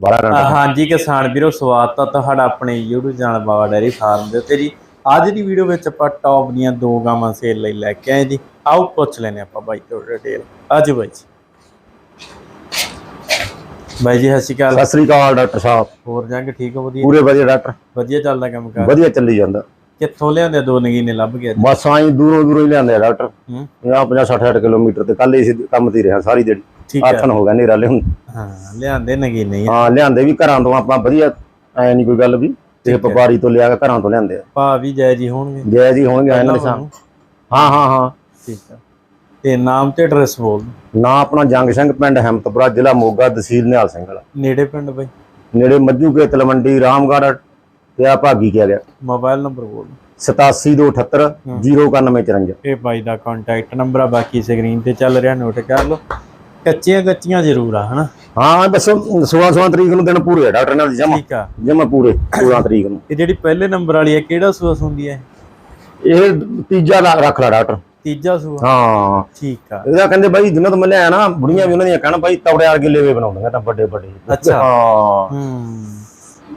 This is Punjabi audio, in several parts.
ਬੜਾ ਘੰਟਾ ਹਾਂਜੀ ਕਿਸਾਨ ਵੀਰੋ ਸਵਾਗਤ ਹੈ ਤੁਹਾਡਾ ਆਪਣੇ YouTube channel Baba dairy farm ਦੇ ਉੱਤੇ ਜੀ। ਅੱਜ ਦੀ ਵੀਡੀਓ ਵਿੱਚ ਆਪਾਂ ਟੌਪ ਦੀਆਂ ਦੋ ਗਾਵਾਂ ਸੇਲ ਲਈ ਲੈ ਕੇ ਆਏ ਜੀ। ਆਓ ਪੁੱਛ ਲੈਨੇ ਆਪਾਂ ਬਾਈ ਤੋਂ ਡਿਟੇਲ ਅੱਜ ਬਾਈ ਜੀ। ਬਾਈ ਜੀ ਸਤਿ ਸ਼੍ਰੀ ਅਕਾਲ। ਸਤਿ ਸ੍ਰੀ ਅਕਾਲ ਡਾਕਟਰ ਸਾਹਿਬ। ਹੋਰ ਜੰਗ ਠੀਕ ਹੋ ਵਧੀਆ? ਪੂਰੇ ਵਧੀਆ ਡਾਕਟਰ। ਵਧੀਆ ਚੱਲਦਾ ਕੰਮ ਕਾਰ? ਵਧੀਆ ਚੱਲੀ ਜਾਂਦਾ। ਕਿੱਥੋਂ ਲਿਆਂਦੇ ਦੋ ਨਗੀਨੇ ਲੱਭ ਗਿਆ ਬਸ ਆਈ ਦੂਰੋਂ ਦੂਰੋਂ ਹੀ ਲਿਆਂਦੇ ਆ ਡਾਕਟਰ। ਹੂੰ। 50 50 60 60 ਕਿਲੋਮੀਟਰ ਤੇ ਕੱਲ ਹੀ ਕੰਮ ਤੇ ਰਿਹਾ ਸਾਰੀ ਦਿਨ ਠੀਕ ਹੈ। ਆਥਨ ਹੋ ਗਿਆ ਨੇਰਾ ਲਿਆਉਣ। ਹਾਂ ਲਿਆਂਦੇ ਨਗੀਨੇ ਹੀ ਲਿਆਂਦੇ ਵੀ ਘਰਾਂ ਤੋਂ ਆਪਾਂ ਵਧੀਆ ਐ ਨਹੀਂ ਕੋਈ ਗੱਲ ਵੀ। ਤੇ। ਵਪਾਰੀ ਤੋਂ ਲਿਆ ਕੇ ਘਰਾਂ ਤੋਂ ਲਿਆਂਦੇ ਆ। ਭਾਅ ਵੀ ਜੈ ਜੀ ਹੋਣਗੇ। ਜੈ ਜੀ ਹੋਣਗੇ ਇਹਨਾਂ ਦੇ ਪਹਿਲਾਂ ਸਾਹ ਹਾਂ ਹਾਂ ਹਾਂ। ਠੀਕ ਹੈ। ਤੇ ਨਾਮ ਤੇ ਐਡਰੈਸ ਬੋਲ। ਨਾ ਆਪਣਾ ਜੰਗ ਸਿੰਘ ਪਿੰਡ ਹਮਤਪੁਰਾ ਜ਼ਿਲ੍ਹਾ ਮੋਗਾ ਤਹਿਸੀਲ ਨਿਹਾਲ ਸਿੰਘ ਵਾਲਾ। ਨੇੜੇ ਪਿੰਡ ਬਾਈ? ਨੇੜੇ ਮੱਜੂ ਕੇ ਤਲਵੰਡੀ ਰਾਮਗੜ੍ਹ ਤੇ ਆ ਭਾਗੀ ਕਿਹਾ ਗਿਆ। ਮੋਬਾਈਲ ਨੰਬਰ ਬੋਲ ਦਿਓ। 8728 09154 ਇਹ ਬਾਈ ਦਾ ਕੰਟੈਕਟ ਨੰਬਰ ਆ ਬਾਕੀ ਸਕਰੀਨ ਤੇ ਚੱਲ ਰਿਹਾ ਨੋਟ ਕਰ ਲਓ। ਕੱਚੀਆਂ ਕੱਚੀਆਂ ਜ਼ਰੂਰ ਆ ਹਨਾ? ਹਾਂ ਬਸ 16 16 ਤਰੀਕ ਨੂੰ ਦਿਨ ਪੂਰੇ ਆ ਡਾਕਟਰ ਨਾਲ ਜਮਾ। ਠੀਕ ਆ। ਜਮਾ ਪੂਰੇ 16 ਤਰੀਕ ਨੂੰ। ਇਹ ਜਿਹੜੀ ਪਹਿਲੇ ਨੰਬਰ ਵਾਲੀ ਹੈ ਕਿਹੜਾ ਸੂਆ ਹੁੰਦੀ ਹੈ ਇਹ? ਤੀਜਾ ਰੱਖ ਲੈ ਡਾਕਟਰ। ਤੀਜਾ ਸੂਆ? ਹਾਂ। ਠੀਕ ਆ। ਇਹਦਾ ਕਹਿੰਦੇ ਬਾਈ ਜਿੰਨਾਂ ਤੋਂ ਮੈਂ ਲਿਆ ਨਾ ਬੁੜੀਆਂ ਵੀ ਉਹਨਾਂ ਦੀਆਂ ਕਹਿਣਾ ਬਾਈ ਤਵੜੇ ਵਰਗੇ ਲੇਵੇ ਬਣਾਉਂਦੀਆਂ ਤਾਂ ਵੱਡੇ ਵੱਡੇ ਅੱਛਾ। ਹਾਂ। ਹੂੰ।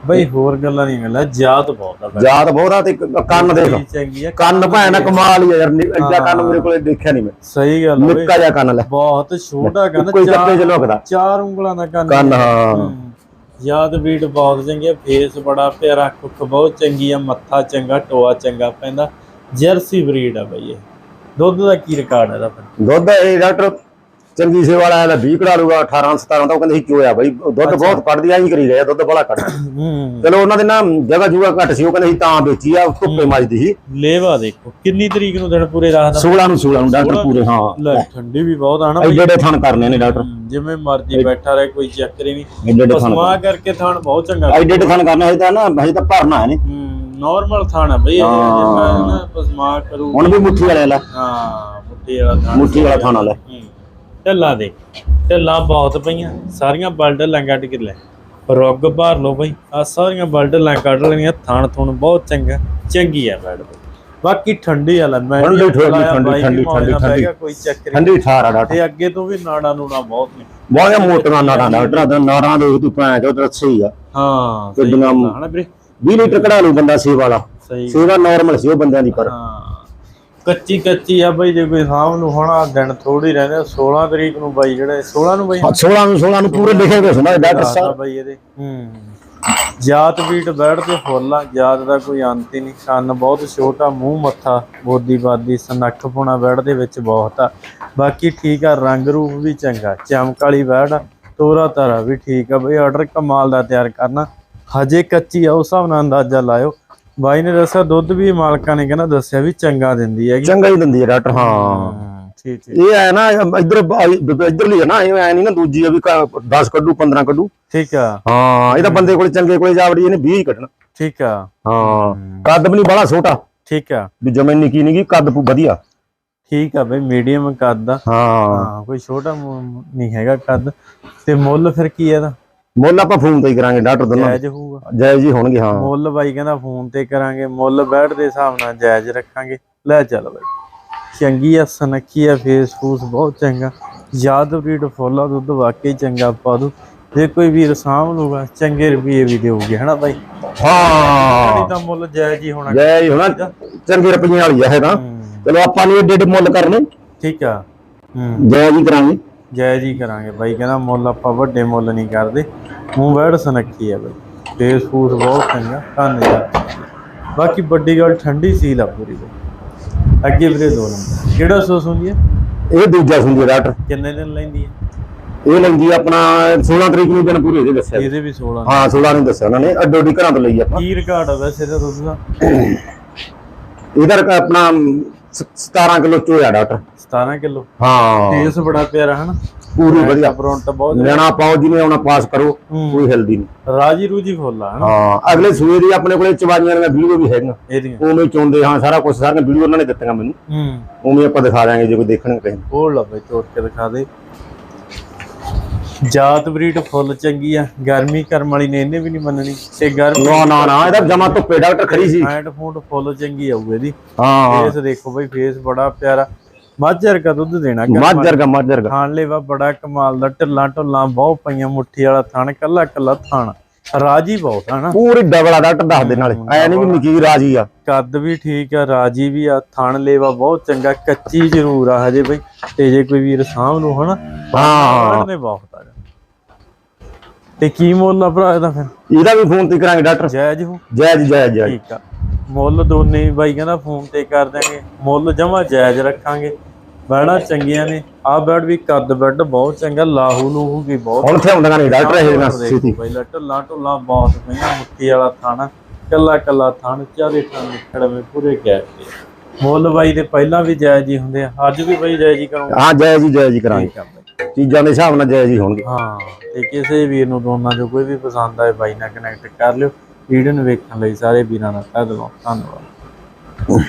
ਬਈ ਹੋਰ ਗੱਲਾਂ ਨਹੀਂ ਗੱਲਾਂ ਜਾਤ ਬਹੁਤ ਆ ਬਾਈ। ਯਾਦ ਬਹੁਤਾ ਤੇ ਕੰਨ ਦੇਖ ਚੰਗੀ ਆ ਕੰਨ ਭੈਣ ਕਮਾਲ ਹੀ ਆ ਯਾਰ ਨੀ- ਐਡਾ ਕੰਨ ਮੇਰੇ ਕੋਲੇ ਦੇਖਿਆ ਨਹੀਂ ਮੈਂ। ਸਹੀ ਗੱਲ ਆ ਬਈ। ਨਿੱਕਾ ਜਿਹਾ ਕੰਨ ਲੈ। ਬਹੁਤ ਛੋਟਾ ਕੰਨ ਕੋਈ ਚਾਰ ਕੱਪੜੇ ਚ ਲੁਕਦਾ ਚਾਰ ਉਂਗਲਾਂ ਦਾ ਕੰਨ ਕੰਨ ਹਾਂ। ਯਾਦ ਬੀਟ ਬਹੁਤ ਚੰਗੀ ਆ ਫੇਸ ਬੜਾ ਪਿਆਰਾ ਕੁੱਕ ਬਹੁਤ ਚੰਗੀ ਆ ਮੱਥਾ ਚੰਗਾ ਟੋਆ ਚੰਗਾ ਪੈਂਦਾ। ਜਰਸੀ ਬਰੀਡ ਆ ਬਈ ਇਹ। ਦੁੱਧ ਦਾ ਕੀ ਰਿਕਾਰਡ ਹੈ ਇਹਦਾ ਫਿਰ? ਦੁੱਧ ਇਹ ਡਾਕਟਰ ਚੰਗੀ ਸੇਵਾ ਵਾਲਾ ਇਹਦਾ 20 ਕਢਾ ਲੂਗਾ 18 17 ਤਾਂ ਉਹ ਕਹਿੰਦੇ ਸੀ ਚੋਇਆ ਬਾਈ ਦੁੱਧ ਬਹੁਤ ਕੱਢਦੀ ਆ ਹੀ ਕਰੀ ਗਿਆ ਦੁੱਧ ਬੜਾ ਕੱਢ ਹੂੰ ਚਲੋ ਉਹਨਾਂ ਦੇ ਨਾ ਜਗ੍ਹਾ ਜੁਗਾ ਘੱਟ ਸੀ ਉਹ ਕਹਿੰਦੇ ਸੀ ਤਾਂ ਵੇਚੀ ਆ ਧੁੱਪੇ ਮਾਜਦੀ ਸੀ। ਲੇਵਾ ਦੇਖੋ ਕਿੰਨੀ ਤਰੀਕ ਨੂੰ ਦਿਨ ਪੂਰੇ ਰੱਖਦਾ 16 ਨੂੰ 16 ਨੂੰ ਡਾਕਟਰ 16 ਪੂਰੇ ਹਾਂ। ਲੈ ਠੰਡੀ ਵੀ ਬਹੁਤ ਆ ਨਾ ਐਡੇ ਐਡੇ ਥਣ ਕਰਨੇ ਨੇ ਡਾਕਟਰ। ਹੂੰ, ਜਿਵੇਂ ਮਰਜ਼ੀ ਬੈਠਾ ਰਹੇ ਕੋਈ ਚੱਕਰ ਹੀ ਨਹੀਂ। ਪਸਮਾ ਕਰਕੇ ਥਾਣ ਬਹੁਤ ਚੰਗਾ ਐਡੇ ਐਡੇ ਥਣ ਕਰਨੇ ਹਜੇ ਤਾਂ ਨਾ ਹਜੇ ਤਾਂ ਭਰਨਾ ਹੈ ਨੇ। ਨਾਰਮਲ ਥਾਣ ਬਈ ਇਹ ਮੈਂ ਨਾ ਪਸਮਾ ਕਰੂ ਹੁਣ ਵੀ ਮੁੱਠੀ ਵਾਲੇ ਲੈ। ਹਾਂ ਮੁੱਠੀ ਵਾਲਾ ਥਾਣ ਮੁੱਠੀ ਵਾਲਾ ਥਾਣਾ ਲੈ। ਹੂੰ। ਢੱਲਾਂ ਦੇ। ਢੱਲਾਂ ਬਹੁਤ ਪਈਆਂ ਸਾਰੀਆਂ ਬਲਡਲਾਂ ਕੱਢ ਕੇ ਲੈ। ਰੁੱਗ ਭਰ ਲਓ ਬਈ ਆ ਸਾਰੀਆਂ ਬਲਡਲਾਂ ਕੱਢ ਲੈਣੀਆਂ ਥਣ ਥੁਣ ਬਹੁਤ ਚੰਗਾ ਚੰਗੀ ਆ ਬੈਡ ਬਾਕੀ ਠੰਡੀ ਆ ਲੈ ਮੈਂ ਠੰਡੀ, ਠੰਡੀ, ਠੰਡੀ, ਠੰਡੀ, ਠੰਡੀ, ਕੋਈ ਚੱਕਰ ਠੰਡੀ ਠਾਰ ਆ ਡਾਕਟਰ। ਤੇ ਅੱਗੇ ਤੋਂ ਵੀ ਨਾੜਾ ਨੂੜਾ ਬਹੁਤ ਨੇ। ਬਹੁਤ ਮੋਟੀਆਂ ਨਾੜਾਂ ਡਾਕਟਰ ਦਾ ਨਾੜਾਂ ਦੇ ਤੂੰ ਭੈਣ ਚੋ ਦੱਸੇ ਆ? ਹਾਂ ਕਿੰਨਾ ਹਨਾ ਵੀਰੇ? 20 ਲੀਟਰ ਕਢਾ ਲੂ ਬੰਦਾ ਸੇਵਾ ਵਾਲਾ। ਸਹੀ ਸੇਵਾ ਨਾਰਮਲ ਸੀ ਉਹ ਬੰਦਿਆਂ ਦੀ ਪਰ। ਹਾਂ। ਕੱਚੀ ਕੱਚੀ ਆ ਬਈ ਜੇ ਕੋਈ ਸਾਹਮ ਨੂੰ ਹੋਣਾ ਦਿਨ ਥੋੜੀ ਰਹਿੰਦੇ 16 ਤਰੀਕ ਨੂੰ ਬਾਈ ਜਿਹੜੇ 16 ਨੂੰ ਬਾਈ? 16 ਨੂੰ 16 ਨੂੰ ਪੂਰੇ ਲਿਖੇ ਹੋਏ ਸੁਣਾ ਡਾਕਟਰ ਸਾਹਿਬ ਬਾਈ ਇਹਦੇ। ਹੂੰ। ਜਾਤ ਬੀਟ ਬੈਠ ਤੇ ਫੁੱਲ ਆ ਜਾਤ ਦਾ ਕੋਈ ਅੰਤ ਹੀ ਨਹੀਂ। ਕੰਨ ਬਹੁਤ ਛੋਟਾ ਮੂੰਹ ਮੱਥਾ ਬੋਦੀ ਬਾਦੀ ਸਨੱਖ ਪੁਣਾ ਬੈੜ ਦੇ ਵਿੱਚ ਬਹੁਤ ਆ। ਬਾਕੀ ਠੀਕ ਆ ਰੰਗ ਰੂਪ ਵੀ ਚੰਗਾ ਚਮਕ ਵਾਲੀ ਬੈੜ ਤੋਰਾ ਤਾਰਾ ਵੀ ਠੀਕ ਆ। ਬਈ ਆਰਡਰ ਕਮਾਲ ਦਾ ਤਿਆਰ ਕਰਨਾ। ਹਜੇ ਕੱਚੀ ਆ ਉਸ ਹਿਸਾਬ ਨਾਲ ਅੰਦਾਜ਼ਾ ਲਾਇਓ। ਬਾਈ ਨੇ ਦੱਸਿਆ ਦੁੱਧ ਵੀ ਮਾਲਕਾਂ ਨੇ ਕਹਿੰਦਾ ਦੱਸਿਆ ਵੀ ਚੰਗਾ ਦਿੰਦੀ ਹੈਗੀ। ਚੰਗਾ ਹੀ ਦਿੰਦੀ ਹੈ ਡਾਕਟਰ ਹਾਂ। ਠੀਕ ਠੀਕ। ਇਹ ਹੈ ਨਾ ਇਧਰ ਇਧਰਲੀ ਹੈ ਨਾ ਇਹ ਐ ਨਹੀਂ ਨਾ ਦੂਜੀ ਆ ਵੀ 10 ਕੱਢੂ 15 ਕੱਢੂ। ਠੀਕ ਆ। ਹਾਂ ਇਹ ਤਾਂ ਬੰਦੇ ਕੋਲੇ ਚੰਗੇ ਕੋਲੇ ਜਾਵੜੀ ਇਹਨੇ 20 ਹੀ ਕੱਢਣਾ। ਠੀਕ ਆ। ਹਾਂ ਕੱਦ ਵੀ ਨਹੀਂ ਬੜਾ ਛੋਟਾ। ਠੀਕ ਆ। ਵੀ ਜਮੇ ਨਿੱਕੀ ਨਿੱਕੀ ਕੱਦ ਪੂ ਵਧੀਆ। ਠੀਕ ਆ ਬਈ ਮੀਡੀਅਮ ਕੱਦ ਆ। ਹਾਂ। ਕੋਈ ਛੋਟਾ ਨਹੀਂ ਹੈਗਾ ਕੱਦ। ਤੇ ਮੁੱਲ ਫਿਰ ਕੀ ਹੈ ਇਹਦਾ? ਮੁੱਲ ਆਪਾਂ ਫੋਨ ਤੇ ਹੀ ਕਰਾਂਗੇ ਡਾਕਟਰ ਦੋਨੋਂ ਜਾਇਜ਼ ਹੋਊਗਾ। ਜੈ ਜੀ ਹੋਣਗੇ ਹਾਂ। ਮੁੱਲ ਬਾਈ ਕਹਿੰਦਾ ਫੋਨ ਤੇ ਕਰਾਂਗੇ ਮੁੱਲ ਬੈਠ ਦੇ ਹਿਸਾਬ ਨਾਲ ਜਾਇਜ਼ ਰੱਖਾਂਗੇ। ਲੈ ਚੱਲ ਬਾਈ। ਚੰਗੀ ਆ ਸਨੱਖੀ ਆ ਫੇਸ ਫੂਸ ਬਹੁਤ ਚੰਗਾ। ਯਾਦ ਬਰੀਡ ਫੁੱਲਾ ਦੁੱਧ ਵਾਕਈ ਚੰਗਾ ਪਾ ਦੂ। ਜੇ ਕੋਈ ਵੀਰ ਸਾਂਭ ਲੂਗਾ ਚੰਗੇ ਰੁਪਏ ਵੀ ਦੇਊਗੇ ਹਨਾ ਬਾਈ? ਹਾਂ। ਤਾਂ ਮੁੱਲ ਜਾਇਜ਼ ਹੀ ਹੋਣਾ। ਜੈ ਜੀ ਹੋਣਾ ਚੰਗੇ ਰੁਪਈਏ ਵਾਲੀ ਆ ਇਹ ਤਾਂ। ਹੂੰ, ਚਲੋ ਆਪਾਂ ਨੇ ਏਡੇ ਏਡੇ ਮੁੱਲ ਕਰਨੇ। ਠੀਕ ਆ। ਹੂੰ। ਜੈ ਜੀ ਕਰਾਂਗੇ। ਜਾਇਜ਼ ਹੀ ਕਰਾਂਗੇ ਬਾਈ ਕਹਿੰਦਾ ਮੁੱਲ ਆਪਾਂ ਵੱਡੇ ਮੁੱਲ ਨਹੀਂ ਕਰਦੇ। ਮੂੰਹ ਵੜ ਸਨੱਖੀ ਆ ਬਾਈ। ਫੇਸ ਫੂਸ ਬਹੁਤ ਚੰਗਾ ਧੰਨ ਜਾ ਬਾਕੀ ਵੱਡੀ ਗੱਲ ਠੰਡੀ ਸੀਲ ਆ ਪੂਰੀ ਬਾਈ। ਅੱਗੇ ਵੀਰੇ ਦੋ ਨੰਬਰ। ਕਿਹੜਾ ਸੋਸ ਹੁੰਦੀ ਹੈ ਇਹ ਦੂਜਾ ਸੁਣਦੀ ਡਾਕਟਰ। ਕਿੰਨੇ ਦਿਨ ਲੈਂਦੀ ਹੈ ਇਹ ਲੈਂਦੀ ਆ ਆਪਣਾ 16 ਤਰੀਕ ਨੂੰ ਦਿਨ ਪੂਰੇ ਦੇ ਦੱਸਿਆ। ਇਹਦੇ ਵੀ 16 ਹਾਂ 16 ਨੂੰ ਦੱਸਿਆ ਉਹਨਾਂ ਨੇ। ਅੱਡੋ ਅੱਡੀ ਘਰਾਂ ਤੋਂ ਲਈ ਆਪਾਂ। ਕੀ ਰਿਕਾਰਡ ਆ ਵੈਸੇ ਇਹਦਾ ਦੁੱਧ ਦਾ ਇਹਦਾ ਆਪਣਾ 17 ਕਿਲੋ ਚੋਇਆ ਡਾਕਟਰ। 17 ਕਿਲੋ? ਹਾਂ। ਫੇਸ ਬੜਾ ਪਿਆਰਾ ਹਨਾ? ਪੂਰੀ ਵਧੀਆ। ਫਰੰਟ ਬਹੁਤ ਲੈਣਾ ਪਾਓ ਜਿਹਨੇ ਆਉਣਾ ਪਾਸ ਕਰੋ। ਕੋਈ ਹਿਲਦੀ ਨਹੀਂ। ਰਾਜੀ ਰੂਜੀ ਫੁੱਲ ਹਨਾ? ਹਾਂ ਅਗਲੇ ਸੂਏ ਦੀ ਆਪਣੇ ਕੋਲੇ ਚਵਾਈਆਂ ਦੀਆਂ ਵੀਡੀਓ ਵੀ ਹੈਗੀਆਂ। ਉਵੇਂ ਚੋਂਦੇ ਹਾਂ ਸਾਰਾ ਕੁਝ ਸਾਰੀਆਂ ਵੀਡੀਓ ਉਹਨਾਂ ਨੇ ਦਿੱਤੀਆਂ ਮੈਨੂੰ। ਹੂੰ। ਉਵੇਂ ਆਪਾਂ ਦਿਖਾ ਦਾਂਗੇ ਜੇ ਕੋਈ ਦੇਖਣ ਕਹੇ ਉਹ ਲਾ ਬਈ ਤੋੜ ਕੇ ਦਿਖਾ ਦੇ। ਜਾਤ ਬਰੀਡ ਫੁੱਲ ਚੰਗੀ ਆ ਗਰਮੀ ਕਰਮ ਵਾਲੀ ਨੇ ਇਹਨੇ ਵੀ ਨਹੀਂ ਮੰਨਣੀ। ਤੇ ਗਰਮੀ ਨਾ ਨਾ ਨਾ ਇਹਦਾ ਜਮਾ ਧੁੱਪੇ ਡਾਕਟਰ ਖੜੀ ਸੀ। ਹੈਂਡ ਫੂਡ ਫੁੱਲ ਚੰਗੀ ਆਊ ਇਹਦੀ। ਹਾਂ ਫੇਸ ਦੇਖੋ ਬਈ ਫੇਸ ਬੜਾ ਪਿਆਰਾ। ਮਾਝਰ ਕਾ ਦੁੱਧ ਦੇਣਾ ਕਰਮ ਮੱਝ ਵਰਗਾ ਮੱਝ ਵਰਗਾ। ਖਾਣ ਲੇਵਾ ਬੜਾ ਕਮਾਲ ਦਾ ਢਿੱਲਾਂ ਢੁੱਲਾਂ ਬਹੁਤ ਪਈਆਂ ਮੁੱਠੀ ਵਾਲਾ ਥਣ ਕੱਲਾ ਕੱਲਾ ਥਣ। ਰਾਜੀ ਬਹੁਤ ਹੈ ਨਾ। ਪੂਰੀ ਡਬਲ ਡਾਕਟਰ ਦੱਸ ਦੇ ਨਾਲੇ। ਐ ਨਹੀਂ ਵੀ ਨਿੱਕੀ ਰਾਜੀ ਆ। ਕੱਦ ਵੀ ਠੀਕ ਆ ਰਾਜੀ ਵੀ ਆ ਥਣ ਲੇਵਾ ਬਹੁਤ ਚੰਗਾ ਕੱਚੀ ਜ਼ਰੂਰ ਆ ਹਜੇ ਬਈ। ਤੇ ਜੇ ਕੋਈ ਵੀਰ ਸਾਂਭ ਨੂੰ ਹਨਾ ਹਾਂ ਨੇ ਬਹੁਤ ਆ। ਤੇ ਕੀ ਮੁੱਲ ਆ ਭਰਾ ਇਹਦਾ ਫਿਰ? ਇਹਦਾ ਵੀ ਫੋਨ ਤੇ ਕਰਾਂਗੇ ਡਾਕਟਰ। ਜਾਇਜ਼ ਹੋ ਜੈ ਜੀ ਜੈ ਜੈ ਠੀਕ ਆ। ਮੁੱਲ ਦੋਨੇ ਹੀ ਬਾਈ ਕਹਿੰਦਾ ਫੋਨ ਤੇ ਕਰ ਦਾਂਗੇ ਮੁੱਲ ਜਮਾ ਜਾਇਜ਼ ਰੱਖਾਂਗੇ। ਬੈੜਾ ਚੰਗੀਆਂ ਨੇ। ਆ ਬੈਡ ਵੀ ਕੱਦ ਬੈਡ ਬਹੁਤ ਚੰਗਾ ਲਾਹੂ ਲੂਹੂ ਵੀ ਬਹੁਤ ਹੁਣ ਤੇ ਹੁੰਦੀਆਂ ਨਹੀਂ ਡਾਕਟਰ ਇਹ ਨਾ ਸਿੱਧੀ। ਪਹਿਲਾਂ ਢੱਲਾ ਢੁੱਲਾ ਬਹੁਤ ਪਈਆਂ ਮੁੱਠੀ ਵਾਲਾ ਥਾਣਾ ਕੱਲਾ ਕੱਲਾ ਥਣ ਚਾਰੇ ਥਣ ਖੜਵੇਂ ਪੂਰੇ ਗੈਪ ਤੇ। ਮੁੱਲ ਬਾਈ ਦੇ ਪਹਿਲਾਂ ਵੀ ਜਾਇਜ਼ ਹੀ ਹੁੰਦੇ ਆ ਅੱਜ ਵੀ ਬਾਈ ਜਾਇਜ਼ ਹੀ ਕਰੂੰਗਾ। ਹਾਂ ਜੈ ਜੀ ਜੈ ਜੀ ਕਰਾਂਗੇ। ਬਾਈ। ਚੀਜ਼ਾਂ ਦੇ ਹਿਸਾਬ ਨਾਲ ਜੈ ਜੀ ਹੋਣਗੇ। ਹਾਂ, ਤੇ ਕਿਸੇ ਵੀਰ ਨੂੰ ਦੋਨਾਂ ਚੋਂ ਕੋਈ ਵੀ ਪਸੰਦ ਆਏ, ਬਾਈ ਨਾਲ ਕਨੈਕਟ ਕਰ ਲਿਓ। ਵੀਡੀਓ ਨੂੰ ਵੇਖਣ ਲਈ ਸਾਰੇ ਵੀਰਾਂ ਦਾ ਧੰਨਵਾਦ। ਧੰਨਵਾਦ।